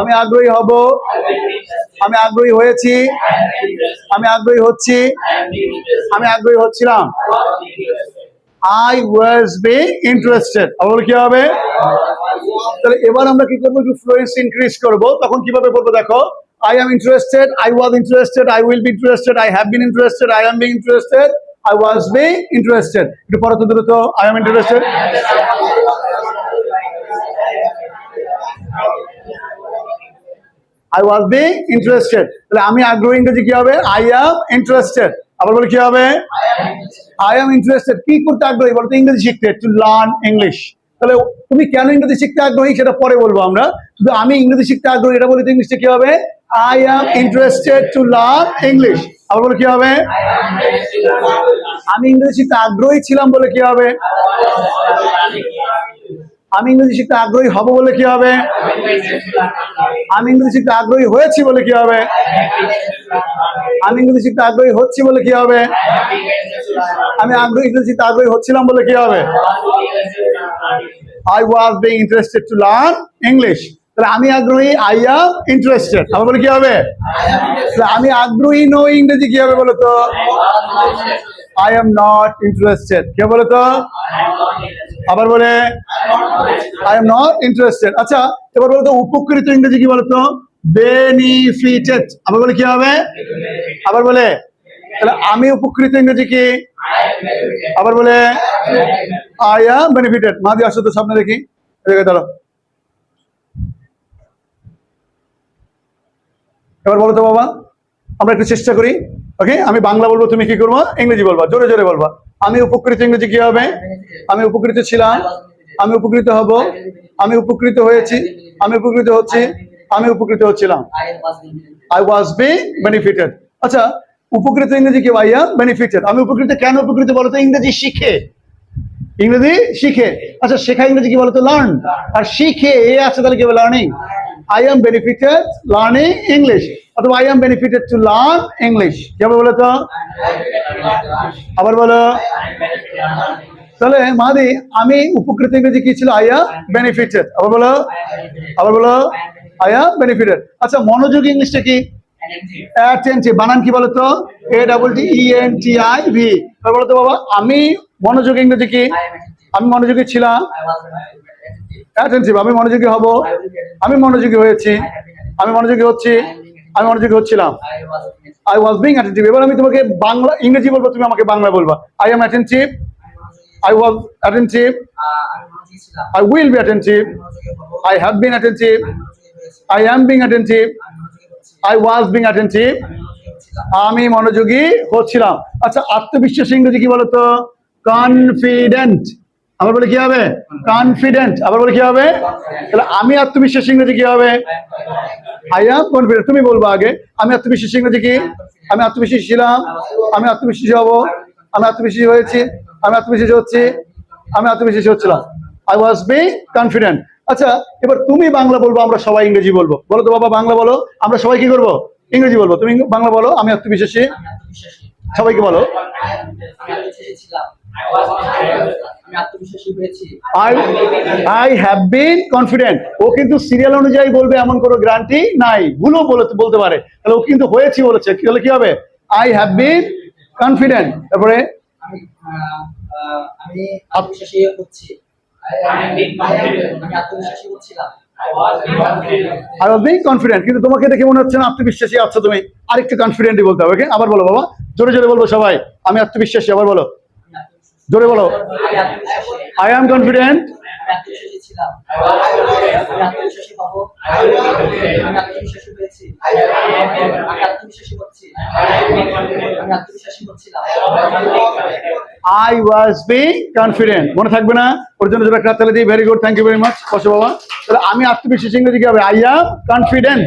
আমি আগ্রহী হব, আমি আগ্রহী হয়েছি, আমি আগ্রহী হচ্ছি, আমি আগ্রহী হচ্ছিলাম। আই ওয়াজ বি ইন্টারেস্টেড আবার কি হবে? তাহলে এবার আমরা কি করব? একটু ফ্লুয়েন্স ইনক্রিজ করব। তখন কীভাবে বলব দেখো? I am interested I was interested I will be interested I have been interested I am be interested I was be interested একটু পরে তো দ্রুত I am interested I was be interested তাহলে আমি আগ্রহী ইংরেজি কি হবে? আই অ্যাম ইন্টারেস্টেড আবার বলে কি হবে? আই অ্যাম ইন্টারেস্টেড কি করতে আগ্রহী? বলতো ইংরেজি শিখতে টু লার্ন ইংলিশ তাহলে তুমি কেন ইংরেজি শিখতে আগ্রহী? সেটা পরে বলব আমরা। শুধু আমি ইংরেজি শিখতে আগ্রহী, এটা বলি তো ইংলিশে কি হবে? I am interested to learn English আবার বলে কি হবে? আমি ইংরেজি শিখতে আগ্রহী ছিলাম বলে কি হবে? আমি ইংরেজি শিখতে আগ্রহী হব বলে কি হবে? আমি ইংরেজি শিখতে আগ্রহী হয়েছি বলে কি হবে? আমি ইংরেজি শিখতে আগ্রহী হচ্ছি বলে কি হবে? আমি আগ্রহী ইংরেজি শিখতে আগ্রহী হচ্ছিলাম বলে কি হবে? I was being interested to learn English তাহলে আমি আগ্রহী আই এম ইন্টারেস্টেড আমার বলে কি হবে? আমি আগ্রহী নই ইংরেজি কি হবে বলো তো? আই এম নট ইন্টারেস্টেড কে বলো তো? আবার বলে আই এম নট ইন্টারেস্টেড আচ্ছা এবার বলতো উপকৃত ইংরেজি কি বলতো? বেনিফিটেড আবার বলে কি হবে? আবার বলে, তাহলে আমি উপকৃত ইংরেজি কি? আবার বলে আই এম বেনিফিটেড মাদি আসো তো সামনে দেখি। এদিকে দাঁড়ো এবার বলো তো বাবা, আমরা একটু চেষ্টা করি। ওকে আমি বাংলা বলব, তুমি কি করব? ইংরেজি বলবা, জোরে জোরে বলবা। আমি উপকৃত ইংরেজি কি হবে আমি উপকৃত ছিলাম, আমি উপকৃত হব, আমি উপকৃত হয়েছি, আমি উপকৃত হচ্ছি, আমি উপকৃত হচ্ছিলাম। আই ওয়াজ বি বেনিফিটেড আচ্ছা উপকৃত ইংরেজি কি ভাইয়া? বেনিফিটেড আমি উপকৃত কেন উপকৃত বলো তো? ইংরেজি শিখে। ইংরেজি শিখে। আচ্ছা শেখা ইংরেজি কি বলতো লার্ন আর শিখে, এ আছে তাহলে কি learning I am benefited learning English অথবা I am benefited to learn English হবে বলো তো? আবার বলো। তাহলে মাদি, আমি উপকৃত ইংরেজি কি ছিল? আই এম বেনিফিটেড আবার বলো। আবার বলো। আই এম বেনিফিটেড আচ্ছা মনোযোগী ইংলিশটা কি? অ্যাটেন্টিভ বানান কি বলতো A double T E N T I V বলো তো বাবা, আমি মনোযোগী ইংরেজি কি? আমি মনোযোগী ছিলাম। অ্যাটেন্টিভ আমি মনোযোগী হব। আমি মনোযোগী হয়েছি। আমি মনোযোগী হচ্ছি। আমি মনোযোগী হচ্ছিলাম। আই ওয়াজ বিং অ্যাটেন্টিভ এবার আমি তোমাকে বাংলা, ইংরেজি বলব, তুমি আমাকে বাংলা বলবা। I am attentive I was attentive I will be attentive I have been attentive I am being attentive I was being attentive আমি মনোযোগী হচ্ছিলাম। আচ্ছা আত্মবিশ্বাস ইংরেজি কি বলতো? কনফিডেন্ট আবার বলে কি হবে? কনফিডেন্ট আবার বলে কি হবে? তাহলে আমি আত্মবিশ্বাস ইংরেজি কি হবে? তুমি বলব আগে, আমি আত্মবিশ্বাস ইংরেজি কি? আমি আত্মবিশ্বাসী ছিলাম, আমি আত্মবিশ্বাসী হব, আমি আত্মবিশ্বাসী হয়েছি, আমি আত্মবিশ্বাসী হচ্ছি, আমি আত্মবিশ্বাসী হচ্ছিলাম। আই ওয়াজ বি কনফিডেন্ট আচ্ছা এবার তুমি বাংলা বলব, আমরা সবাই ইংরেজি বলব। বলো তো বাবা, বাংলা বলো। আমরা সবাই কি করব? ইংরেজি বলব। তুমি বাংলা বলো, আমি আত্মবিশ্বাসী সবাইকে বলো। I I have been confident ও কিন্তু সিরিয়াল অনুযায়ী বলবে এমন কোনো গ্যারান্টি নাই। ভুলও বলতে বলতে পারে। তাহলে ও কিন্তু হয়েছি বলেছে। কি হলে কি হবে? আই হ্যাভ বিন কনফিডেন্ট তারপরে? আমি আহ, আহ, আমি আত্মবিশ্বাসী হচ্ছি আমি আত্মবিশ্বাসী হচ্ছিলাম। আই ওয়াজ বিং কনফিডেন্ট কিন্তু তোমাকে দেখে মনে হচ্ছে না আত্মবিশ্বাসী আছো তুমি। আরেকটু কনফিডেন্টই বলতে হবে? আবার বলো বাবা। জোরে জোরে বলব সবাই। আমি আত্মবিশ্বাসী আবার বলো। জোরে বলো। I am confident I was be confident মনে থাকবে না? ওর জন্য যেটা তাহলে দিই। Very good thank you very much বাবা। তাহলে আমি আত্মবিশ্বাসী ইংরেজি কি হবে। I am confident